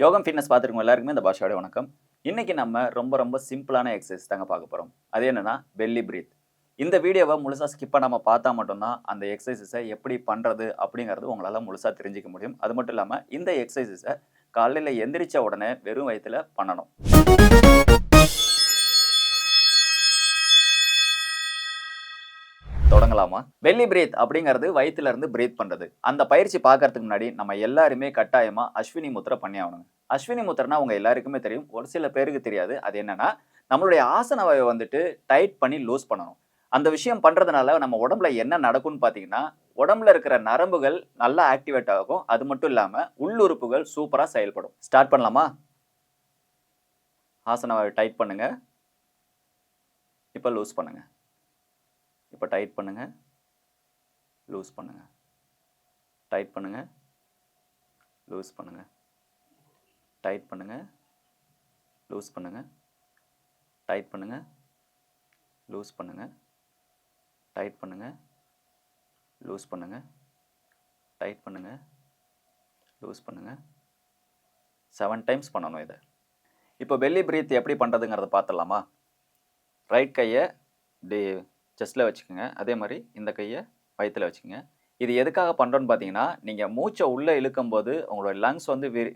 யோகம் ஃபிட்னஸ் பார்த்துருக்கோம் எல்லாருக்குமே இந்த பாஷாவோட வணக்கம். இன்றைக்கி நம்ம ரொம்ப ரொம்ப சிம்பிளான எக்ஸசைஸ் தாங்க பார்க்க போகிறோம் அது என்னென்னா பெல்லி பிரீத் இந்த வீடியோவை முழுசாக ஸ்கிப் பண்ணாமல் பார்த்தா மட்டும்தான் அந்த எக்ஸசைஸை எப்படி பண்ணுறது அப்படிங்கிறது உங்களால் முழுசாக தெரிஞ்சுக்க முடியும். அது மட்டும் இல்லாமல் இந்த எக்ஸசைஸை காலையில் எந்திரிச்ச உடனே வெறும் வயிற்றுல பண்ணணும். தொடங்கலாமா? பெல்லி பிரீத் அப்படிங்கிறது வயிற்றுல இருந்து பிரீத் பண்றது. அந்த பயிற்சி பார்க்கறதுக்கு முன்னாடி நம்ம எல்லாருமே கட்டாயமா அஸ்வினி முத்திரை பண்ணி ஆகணும். அஸ்வினி முத்திரனா உங்க எல்லாருக்குமே தெரியும். ஒரு சில பேருக்கு தெரியாது. அது என்னன்னா நம்மளுடைய ஆசனவை வந்துட்டு டைட் பண்ணி லூஸ் பண்ணணும். அந்த விஷயம் பண்றதுனால நம்ம உடம்புல என்ன நடக்கும்னு பார்த்தீங்கன்னா உடம்புல இருக்கிற நரம்புகள் நல்லா ஆக்டிவேட் ஆகும். அது மட்டும் இல்லாம உள்ளுறுப்புகள் சூப்பரா செயல்படும். ஸ்டார்ட் பண்ணலாமா? ஆசனவை டைட் பண்ணுங்க. இப்போ லூஸ் பண்ணுங்கள் இப்போ டைட் பண்ணுங்க. லூஸ் பண்ணுங்க. டைட் பண்ணுங்க. லூஸ் பண்ணுங்க. டைட் பண்ணுங்க. லூஸ் பண்ணுங்க. டைட் பண்ணுங்க. லூஸ் பண்ணுங்க. டைட் பண்ணுங்க. லூஸ் பண்ணுங்க. டைட் பண்ணுங்க. லூஸ் பண்ணுங்க. செவன் டைம்ஸ் பண்ணணும் இதை. இப்போ பெல்லி பிரீத் எப்படி பண்ணுறதுங்கிறத பார்த்துடலாமா? ரைட் கையை இப்படி செஸ்ட்டில் வச்சுக்கோங்க. அதே மாதிரி இந்த கையை வயிற்றில் வச்சுக்கோங்க. இது எதுக்காக பண்ணுறோன்னு பார்த்தீங்கன்னா நீங்கள் மூச்சை உள்ளே இழுக்கும்போது உங்களோட லங்ஸ் வந்து விரி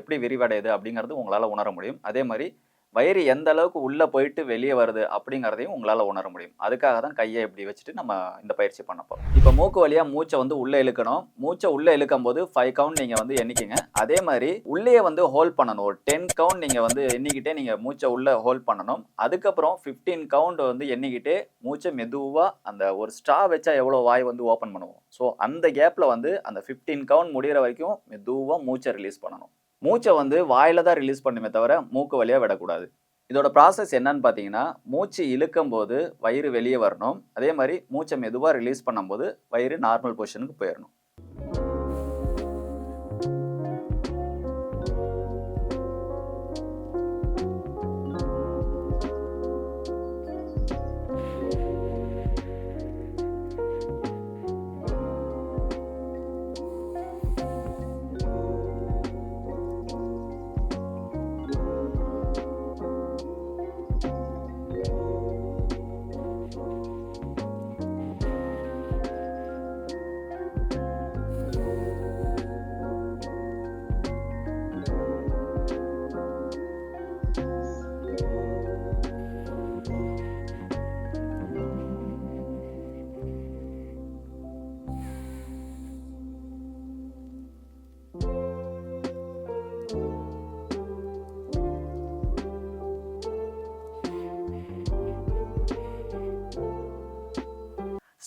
எப்படி விரிவடையுது அப்படிங்கிறது உங்களால் உணர முடியும். அதே மாதிரி வயிறு எந்த அளவுக்கு உள்ளே போயிட்டு வெளியே வருது அப்படிங்கிறதையும் உங்களால் உணர முடியும். அதுக்காக தான் கையை இப்படி வச்சுட்டு நம்ம இந்த பயிற்சி பண்ண போகிறோம் இப்போ மூக்கு வழியாக மூச்சை வந்து உள்ளே இழுக்கணும். மூச்சை உள்ளே இழுக்கும் போது ஃபைவ் கவுண்ட் நீங்கள் வந்து எண்ணிக்கிங்க. அதே மாதிரி உள்ளே வந்து ஹோல்ட் பண்ணணும். ஒரு டென் கவுண்ட் நீங்கள் வந்து எண்ணிக்கிட்டே நீங்கள் மூச்சை உள்ளே ஹோல்ட் பண்ணணும். அதுக்கப்புறம் ஃபிஃப்டீன் கவுண்ட் வந்து எண்ணிக்கிட்டே மூச்சை மெதுவாக அந்த ஒரு ஸ்ட்ரா வச்சா எவ்வளோ வாய் வந்து ஓப்பன் பண்ணுவோம். ஸோ அந்த கேப்பில் வந்து அந்த ஃபிஃப்டீன் கவுண்ட் முடிகிற வரைக்கும் மெதுவாக மூச்சை ரிலீஸ் பண்ணணும். மூச்சை வந்து வாயில தான் ரிலீஸ் பண்ணுமே தவிர மூக்கு வழியாக விடக்கூடாது. இதோட ப்ராசஸ் என்னன்னு பார்த்தீங்கன்னா மூச்சு இழுக்கும் போது வயிறு வெளியே வரணும். அதே மாதிரி மூச்சை மெதுவாக ரிலீஸ் பண்ணும்போது வயிறு நார்மல் பொசிஷனுக்கு போயிடணும்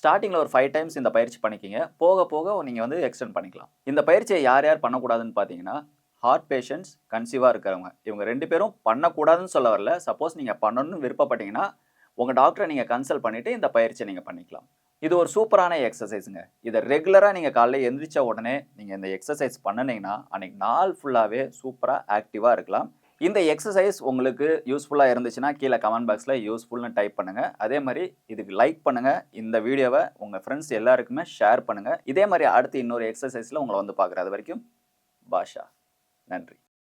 ஸ்டார்டிங்கில் ஒரு ஃபைவ் டைம்ஸ் இந்த பயிற்சி பண்ணிக்கிங்க. போக போக நீங்கள் வந்து எக்ஸ்டெண்ட் பண்ணிக்கலாம். இந்த பயிற்சியை யார் யார் பண்ணக்கூடாதுன்னு பார்த்தீங்கன்னா ஹார்ட் பேஷண்ட்ஸ் கன்சீவாக இருக்கிறவங்க. இவங்க ரெண்டு பேரும் பண்ணக்கூடாதுன்னு சொல்ல வரல. சப்போஸ் நீங்கள் பண்ணணும்னு விருப்பப்பட்டீங்கன்னா உங்கள் டாக்டரை நீங்கள் கன்சல்ட் பண்ணிவிட்டு இந்த பயிற்சியை நீங்கள் பண்ணிக்கலாம். இது ஒரு சூப்பரான எக்ஸசைஸுங்க இதை ரெகுலராக நீங்கள் காலைல எழுந்திரிச்ச உடனே நீங்கள் இந்த எக்ஸசைஸ் பண்ணினீங்கன்னா அன்றைக்கி நாள் ஃபுல்லாகவே சூப்பராக ஆக்டிவாக இருக்கலாம். இந்த எக்ஸசைஸ் உங்களுக்கு யூஸ்ஃபுல்லாக இருந்துச்சுன்னா கீழே கமெண்ட் பாக்ஸில் யூஸ்ஃபுல்னு டைப் பண்ணுங்கள் அதே மாதிரி இதுக்கு லைக் பண்ணுங்கள் இந்த வீடியோவை உங்கள் ஃப்ரெண்ட்ஸ் எல்லாருக்குமே ஷேர் பண்ணுங்கள் இதே மாதிரி அடுத்து இன்னொரு எக்ஸசைஸில் உங்களை வந்து பார்க்குறது வரைக்கும் பாஷா. நன்றி.